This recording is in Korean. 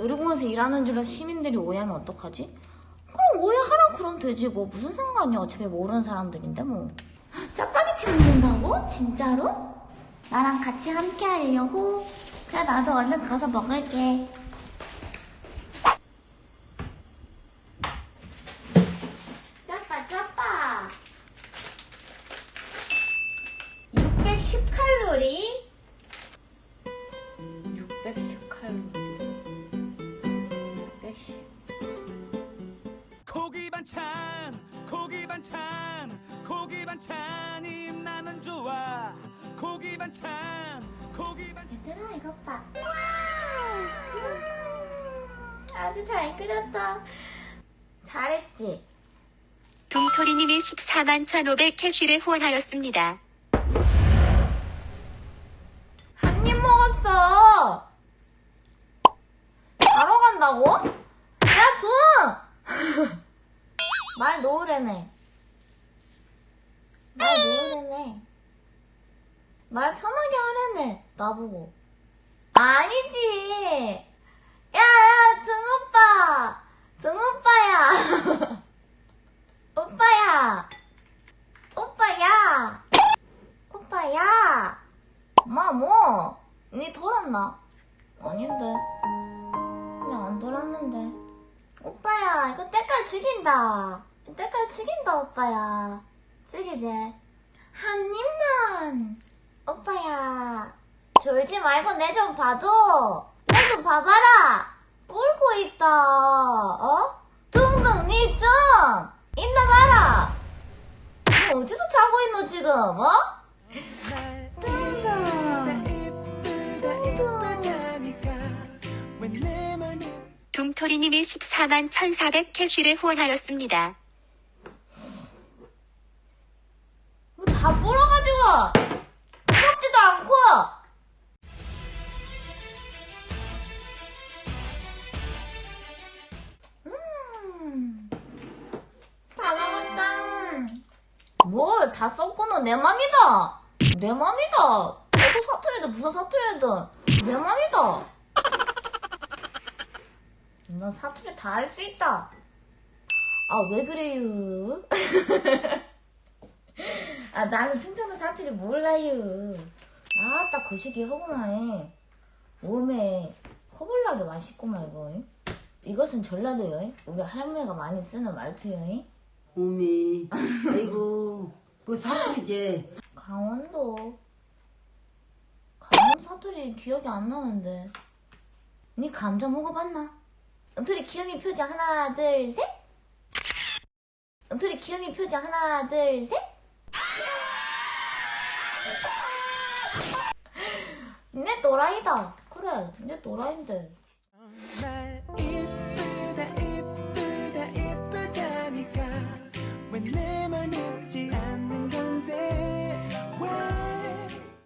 놀이공원에서 일하는 줄로 시민들이 오해하면 어떡하지? 그럼 오해하라 그럼 되지 뭐 무슨 상관이야 어차피 모르는 사람들인데 뭐 짜파게티 먹는다고? 진짜로? 나랑 같이 함께 하려고? 그래 나도 얼른 가서 먹을게 반찬 고기 반찬이 나는 좋아 고기 반찬 고기 반찬 얘들아 이것 봐 음, 아주 잘 끓였다 잘했지? 동토리님이 14만 1,500 캐시를 후원하였습니다. 한 입 먹었어 자러 간다고? 야 중! 말 놓으래매 말 놓으래매 말 편하게 하래매 나보고. 아니지. 야야 등오빠. 등오빠야. 오빠야. 오빠야. 오빠야. 엄마 뭐? 니 돌았나? 아닌데. 그냥 안 돌았는데. 오빠야 이거 때깔 죽인다. 때깔 죽인다 오빠야. 죽이지. 한 입만 오빠야 졸지 말고 내 좀 봐줘 내 좀 봐봐라 꿀고 있다 어? 뚱뚱 니좀 있나 봐라 너 어디서 자고 있노 지금 어? 동토리님이 14만 1,400 캐시를 후원하였습니다. 뭐다 불어 뭘다 썩고는 내 맘이다 내 맘이다 대구 사투리든 부산 사투리든 내 맘이다 난 사투리 다 할 수 있다 아 왜 그래요 아, 나는 충청도 사투리 몰라요. 아따, 거시기 하구만. 몸에 허블나게 맛있구만, 이거. 이것은 전라도요. 우리 할머니가 많이 쓰는 말투요. 어미, 아이고, 그 사투리지. 강원도. 강원 사투리 기억이 안 나는데. 니 감자 먹어봤나? 엉터리 귀요미 표정 하나 둘 셋. 엉터리 귀요미 표정 하나 둘 셋. 내 또라이다. 그래, 내 또라이인데.